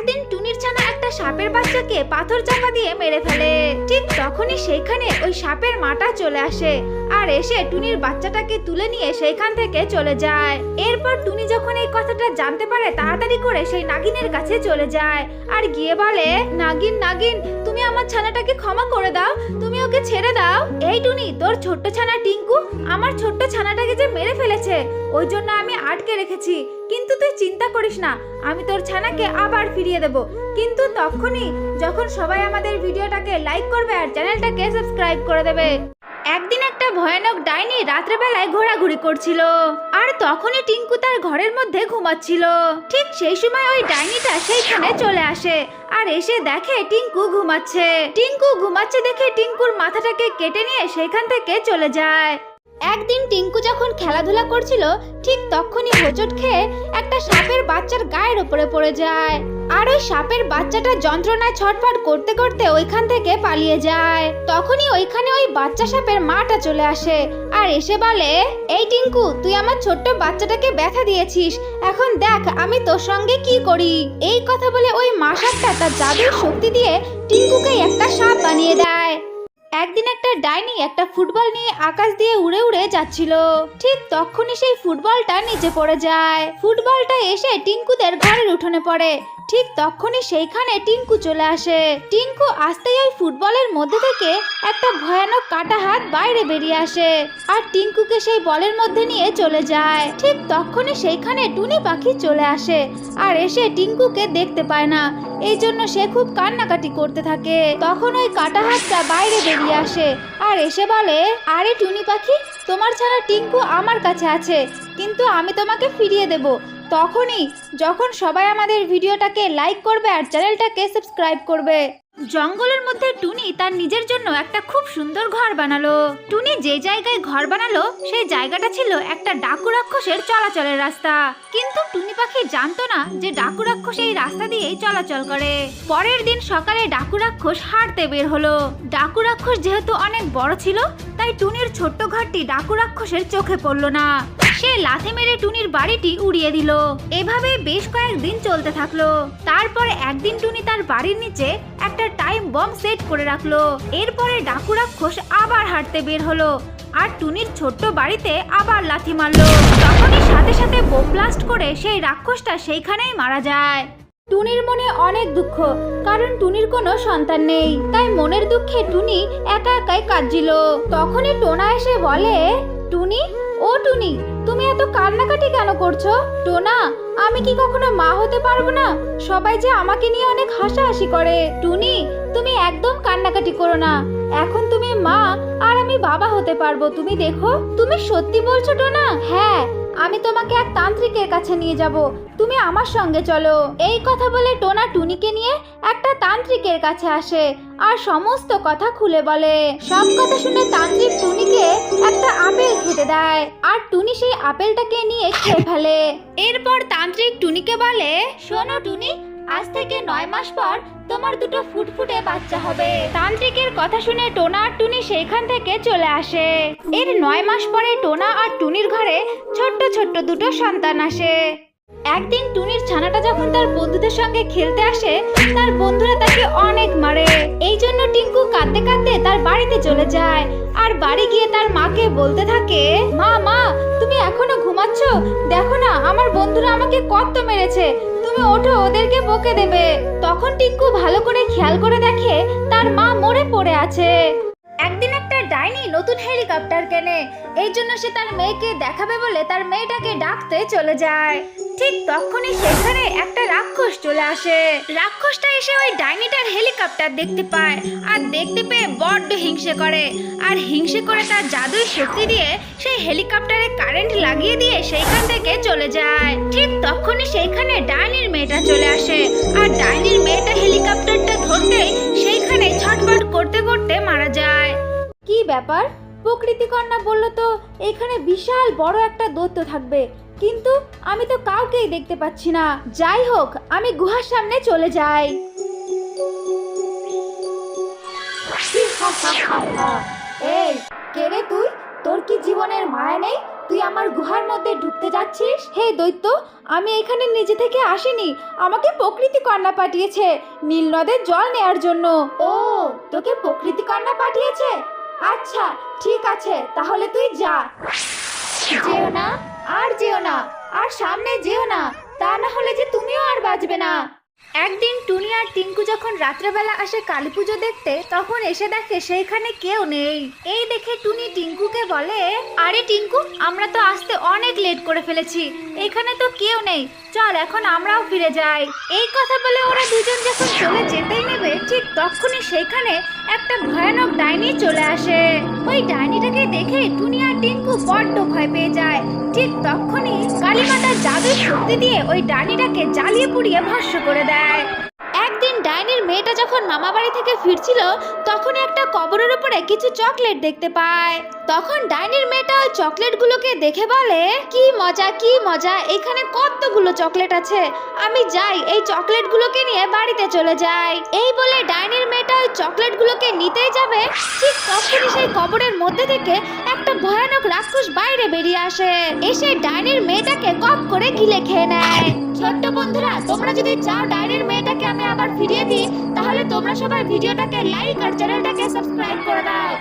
একদিন টুনির ছানা একটা সাপের বাচ্চাকে পাথর চাপা দিয়ে মেরে ফেলে। ঠিক তখনই সেইখানে ওই সাপের মাটা চলে আসে আর এসে টুনির বাচ্চাটাকে তুলে নিয়ে সেইখান থেকে চলে যায়। এরপর টুনি যখন এই কথাটা জানতে পারে, তাড়াতাড়ি করে সেই নাগিনের কাছে চলে যায় আর গিয়ে বলে, নাগিন নাগিন, তুমি আমার ছানাটাকে ক্ষমা করে দাও, তুমি ওকে ছেড়ে দাও। এই টুনি, তোর ছোট্ট ছানা টিঙ্কু, আমার ছোট্ট ছানাটাকে যে মেরে ফেলেছে, ওই জন্য আমি আটকে রেখেছি। কিন্তু তুই চিন্তা করিস না, আমি তোর ছানাকে আবার ফিরিয়ে দেব। কিন্তু তখনই যখন সবাই আমাদের ভিডিওটাকে লাইক করবে আর চ্যানেলটাকে সাবস্ক্রাইব করে দেবে। একদিন একটা ভয়ানক ডাইনি রাত্রেবেলায় ঘোরাঘুরি করছিল আর তখনই টিঙ্কু তার ঘরের মধ্যে ঘুমাচ্ছিল। ঠিক সেই সময় ওই ডাইনিটা সেইখানে চলে আসে আর এসে দেখে টিঙ্কু ঘুমাচ্ছে। টিঙ্কু ঘুমাচ্ছে দেখে টিঙ্কুর মাথাটাকে কেটে নিয়ে সেখান থেকে চলে যায়। একদিন টিঙ্কু যখন খেলাধুলা করছিল, ঠিক তখনই হোঁচট খেয়ে একটা সাপের বাচ্চার গায়ের উপরে পড়ে যায়। আর ওই সাপের বাচ্চাটা যন্ত্রণায় ছটফট করতে করতে ওইখান থেকে পালিয়ে যায়। তখনই ওইখানে ওই বাচ্চা সাপের মাটা চলে আসে আর এসে বলে, এই টিঙ্কু, তুই আমার ছোট্ট বাচ্চাটাকে ব্যথা দিয়েছিস। এখন দেখ, আমি তোর সঙ্গে কি করি? এই কথা বলে ওই মা সাপটা তার জাদুর শক্তি দিয়ে টিঙ্কুকে একটা সাপ বানিয়ে দেয়। একদিন একটা ডাইনি, একটা ফুটবল নিয়ে আকাশ দিয়ে উড়ে উড়ে যাচ্ছিল। ঠিক তখনই সেই ফুটবলটা নিচে পড়ে যায়। ফুটবলটা এসে টিঙ্কুদের ঘরের উঠোনে পড়ে। ঠিক তখনই সেইখানে টিঙ্কু চলে আসে। টিঙ্কু আসতেই ওই ফুটবলের মধ্যে থেকে একটা ভয়ানক কাটা হাত বাইরে বেরিয়ে আসে আর টিঙ্কুকে সেই বলের মধ্যে নিয়ে চলে যায়। ঠিক তখনই সেইখানে টুনি পাখি চলে আসে আর এসে টিঙ্কুকে দেখতে পায় না। এই জন্য সে খুব কান্নাকাটি করতে থাকে। তখন ওই কাটা হাতটা বাইরে বেরিয়ে আসে আর এসে বলে, আরে টুনি পাখি, তোমার ছাড়া টিঙ্কু আমার কাছে আছে, কিন্তু আমি তোমাকে ফিরিয়ে দেব। তখনই, যখন সবাই আমাদের ভিডিওটাকে লাইক করবে আর চ্যানেলটাকে সাবস্ক্রাইব করবে। জঙ্গলের মধ্যে টুনি তার নিজের জন্য একটা খুব সুন্দর ঘর বানালো। টুনি যে জায়গায় ঘর বানালো, সেই জায়গাটা ছিল একটা ডাকু রাক্ষসের চলাচলের রাস্তা। কিন্তু টুনি পাখি জানতো না যে ডাকু রাক্ষস এই রাস্তা দিয়েই চলাচল করে। পরের দিন সকালে ডাকু রাক্ষস হাঁটতে বের হলো। ডাকু রাক্ষস যেহেতু অনেক বড় ছিল, তাই টুনির ছোট্ট ঘরটি ডাকু রাক্ষসের চোখে পড়ল না। সে লাথি মেরে টুনির বাড়িটি উড়িয়ে দিল। এভাবে বেশ কয়েকদিন চলতে থাকল। তারপর একদিন টুনি তার বাড়ির নিচে একটা টাইম বম সেট করে রাখল। এরপরে ডাকু রাক্ষস আবার হাঁটতে বের হলো আর টুনির ছোট্ট বাড়িতে আবার লাথি মারলো। তখনই সাথে সাথে বোম ব্লাস্ট করে সেই রাক্ষসটা সেইখানেই মারা যায়। টুনির মনে অনেক দুঃখ, কারণ টুনির কোনো সন্তান নেই। তাই মনের দুঃখে টুনি একা একাই কাঁদছিল। তখনই টোনা এসে বলে, টুনি, ও টুনি তুমি এত কান্নাকাটি কেন করছ? টোনা, আমি কি কখনো মা হতে পারব না? সবাই যে আমাকে নিয়ে অনেক হাসাহাসি করে। টুনি, তুমি একদম কান্নাকাটি করো না। এখন তুমি মা, আর আমি বাবা হতে পারব। তুমি দেখো, তুমি সত্যি বলছো, টোনা? হ্যাঁ আমি তোমাকে এক তান্ত্রিকের কাছে নিয়ে যাব। তুমি আমার সঙ্গে চলো। এই কথা বলে টোনা টুনিকে নিয়ে একটা তান্ত্রিকের কাছে আসে, আর সমস্ত কথা খুলে বলে। সব কথা শুনে তান্ত্রিক টুনিকে দেয় আর টুনি সেই আপেলটাকে নিয়ে খেয়ে ফেলে। এরপর তান্ত্রিক টুনিকে বলে, শোনো টুনি, আজ থেকে নয় মাস পর তোমার দুটো ফুটফুটে বাচ্চা হবে। তান্ত্রিকের কথা শুনে টোনা আর টুনি সেইখান থেকে চলে আসে। এর নয় মাস পরে টোনা আর টুনির ঘরে ছোট্ট ছোট্ট দুটো সন্তান আসে। একদিন টুনির ছানাটা যখন তার বন্ধুদের সঙ্গে খেলতে আসে, তার বন্ধুরা তাকে অনেক মারে। কাঁদতে কাঁদতে তার বাড়িতে চলে যায়। আর বাড়ি গিয়ে তার মাকে বলতে থাকে, মা মা, তুমি এখনও ঘুমাচ্ছ? দেখো না, আমার বন্ধুরা আমাকে কত মেরেছে। তুমি ওঠো, ওদেরকে বকে দেবে। তখন টিঙ্কু ভালো করে খেয়াল করে দেখে তার মা মরে পড়ে আছে। একদিন একটা ডাইনি নতুন হেলিকপ্টার কেনে, এই জন্য সে তার মেয়েকে দেখাবে বলে তার মেয়েটাকে ডাকতে চলে যায়। ঠিক তখনই সেখানে একটা রাক্ষস চলে আসে। রাক্ষসটা এসে ওই ডাইনিটার হেলিকপ্টার দেখতে পায় আর দেখতে পেয়ে বড্ড হিংসে করে। আর হিংসে করে তার জাদুই শক্তি দিয়ে সেই হেলিকপ্টারে কারেন্ট লাগিয়ে দিয়ে সেইখান থেকে চলে যায়। ঠিক তখনই সেইখানে ডাইনির মেয়েটা চলে আসে। আর ডাইনির মেয়েটা হেলিকপ্টারটা ধরতেই সেইখানে ছটফট করতে করতে মারা যায়। কি ব্যাপার? প্রকৃতি কন্যা বলল তো, এখানে বিশাল বড় একটা দৈত্য থাকবে। কিন্তু আমি তো কাউকেই দেখতে পাচ্ছি না। যাই হোক, আমি গুহার সামনে চলে যাই। এই, কে রে তুই? তোর কি জীবনের মায়া নেই? তুই আমার গুহার মধ্যে ঢুকতে যাচ্ছিস? হে দৈত্য, আমি এখানে নিজে থেকে আসিনি। আমাকে প্রকৃতি কন্যা পাঠিয়েছে নীল নদের জল নেয়ার জন্য। ও, তোকে প্রকৃতি কন্যা পাঠিয়েছে? আচ্ছা ঠিক আছে, তাহলে তুই যা। যেও না। আর যেও না, আর সামনে যেও না, তা না হলে যে তুমিও আর বাঁচবে না। একদিন টুনি আর টিঙ্কু যখন রাত্রেবেলা আসে কালী পুজো দেখতে, তখন এসে দেখে সেইখানে কেউ নেই। এই দেখে টুনি টিঙ্কুকে বলে, আরে টিঙ্কু, আমরা তো আসতে অনেক লেট করে ফেলেছি। এখানে তো কেউ নেই। চল, এখন আমরাও ফিরে যাই। এই কথা বলে ওরা দুজন যখন চলে যেতেই নেবে, ঠিক তখনই সেইখানে একটা ভয়ানক ডাইনি চলে আসে। ওই ডাইনিটাকে দেখে টুনি আর টিঙ্কু বড্ড ভয় পেয়ে যায়। ঠিক তখনই কালীমাতার জাদুর শক্তি দিয়ে ওই ডাইনিটাকে জ্বালিয়ে পুড়িয়ে ভস্ম করে দেয়। একদিন ডাইনির মেয়েটা যখন মামা বাড়ি থেকে ফিরছিল তখন একটা কবরের উপরে কিছু চকলেট দেখতে পায়। তখন ডাইনির মেয়েটা ওই চকলেটগুলোকে দেখে বলে, কি মজা কি মজা, এখানে কতগুলো চকলেট আছে। আমি যাই, এই চকলেটগুলোকে নিয়ে বাড়িতে চলে যাই। এই বলে ডাইনির মেয়েটা ওই চকলেটগুলোকে নিতেই যাবে। ঠিক তখনই সেই কবরের মধ্যে থেকে একটা ভয়ানক রাক্ষস বাইরে বেরিয়ে আসে। এসে ডাইনির মেয়েটাকে কপ করে গিলে খেয়ে নেয়। ছোট্ট বন্ধুরা, তোমরা যদি চাও ডায়ের মেয়েটাকে আমি আবার ফিরিয়ে দিই, তাহলে তোমরা সবাই ভিডিওটাকে লাইক আর চ্যানেলটাকে সাবস্ক্রাইব করে দাও।